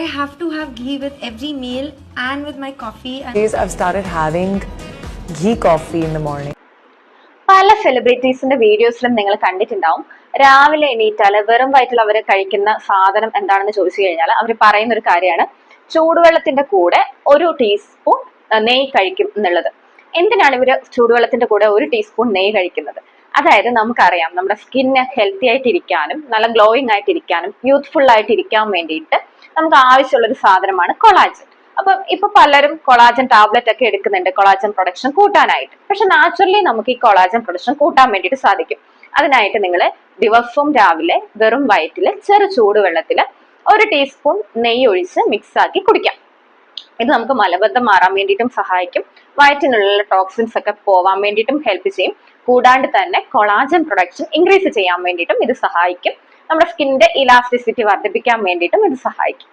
I have to have ghee with every meal and with my coffee. And Days I've started having ghee coffee in the morning. പല സെലിബ്രിറ്റീസിന്റെ വീഡിയോസിലും നിങ്ങൾ കണ്ടിട്ടുണ്ടാവും രാവിലെ എണീറ്റാൽ വെറും വയറ്റിൽ അവർ കഴിക്കുന്ന സാധനം എന്താണെന്ന് ചോദിച്ചു കഴിഞ്ഞാൽ അവർ പറയുന്ന ഒരു കാര്യമാണ് ചൂടുവെള്ളത്തിന്റെ കൂടെ ഒരു ടീസ്പൂൺ നെയ് കഴിക്കും എന്നുള്ളത് എന്തിനാണ് ഇവർ ചൂടുവെള്ളത്തിന്റെ കൂടെ ഒരു ടീസ്പൂൺ നെയ് കഴിക്കുന്നത് അതായത് നമുക്കറിയാം നമ്മുടെ സ്കിന്ന് ഹെൽത്തി ആയിട്ടിരിക്കാനും നല്ല ഗ്ലോയിങ് ആയിട്ടിരിക്കാനും യൂത്ത്ഫുൾ ആയിട്ടിരിക്കാൻ വേണ്ടിയിട്ട് നമുക്ക് ആവശ്യമുള്ള ഒരു സാധനമാണ് കൊളാജൻ. അപ്പൊ ഇപ്പൊ പലരും കൊളാജൻ ടാബ്ലറ്റ് ഒക്കെ എടുക്കുന്നുണ്ട് കൊളാജൻ പ്രൊഡക്ഷൻ കൂട്ടാനായിട്ട്. പക്ഷെ നാച്ചുറലി നമുക്ക് ഈ കൊളാജൻ പ്രൊഡക്ഷൻ കൂട്ടാൻ വേണ്ടിയിട്ട് സാധിക്കും. അതിനായിട്ട് നിങ്ങൾ ദിവസവും രാവിലെ വെറും വയറ്റിൽ ചെറു ചൂടുവെള്ളത്തിൽ ഒരു ടീസ്പൂൺ നെയ്യ് ഒഴിച്ച് മിക്സ് ആക്കി കുടിക്കാം. ഇത് നമുക്ക് മലബന്ധം മാറാൻ വേണ്ടിയിട്ടും സഹായിക്കും. വയറ്റിനുള്ള ടോക്സിൻസ് ഒക്കെ പോവാൻ വേണ്ടിയിട്ടും ഹെൽപ്പ് ചെയ്യും. കൂടാണ്ട് തന്നെ കൊളാജൻ പ്രൊഡക്ഷൻ ഇൻക്രീസ് ചെയ്യാൻ വേണ്ടിയിട്ടും ഇത് സഹായിക്കും. നമ്മുടെ സ്കിന്നിന്റെ ഇലാസ്റ്റിസിറ്റി വർദ്ധിപ്പിക്കാൻ വേണ്ടിയിട്ടും ഇത് സഹായിക്കും.